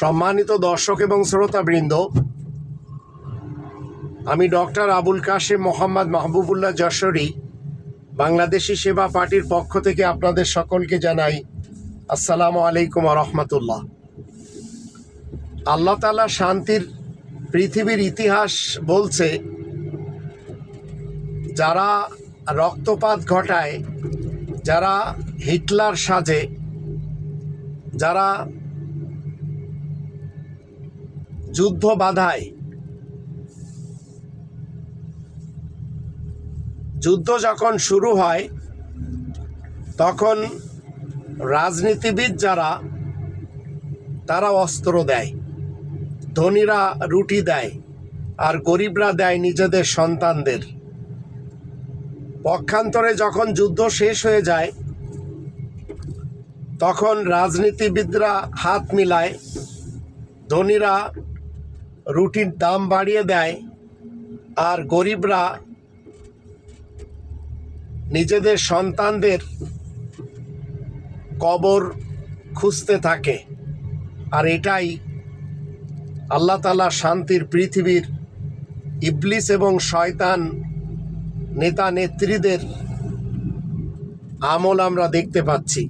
সম্মানিত দর্শক এবং শ্রোতাবৃন্দ, আমি ডক্টর আবুল কাশেম মোহাম্মদ মাহবুবুল্লাহ যশোরী, বাংলাদেশি সেবা পার্টির পক্ষ থেকে আপনাদের সকলকে জানাই আসসালামু আলাইকুম রহমতুল্লাহ। আল্লাহ তালা শান্তির পৃথিবীর ইতিহাস বলছে, যারা রক্তপাত ঘটায়, যারা হিটলার সাজে, যারা যুদ্ধ বাধায়। যুদ্ধ যখন শুরু হয়, তখন রাজনীতিবিদ যারা, তারা অস্ত্র দেয়। ধনীরা রুটি দেয়, আর গরিবরা দেয় নিজেদের সন্তানদের। পক্ষান্তরে যখন যুদ্ধ শেষ হয়ে যায়, তখন রাজনীতিবিদরা হাত মিলায়, ধনীরা রুটির দাম বাড়িয়ে দেয় আর গরিবরা নিজেদের সন্তানদের কবর খুঁজতে থাকে। আর এটাই আল্লাহ তালা শান্তির পৃথিবীর ইবলিস এবং শয়তান নেতা নেত্রীদের আমল আমরা দেখতে পাচ্ছি।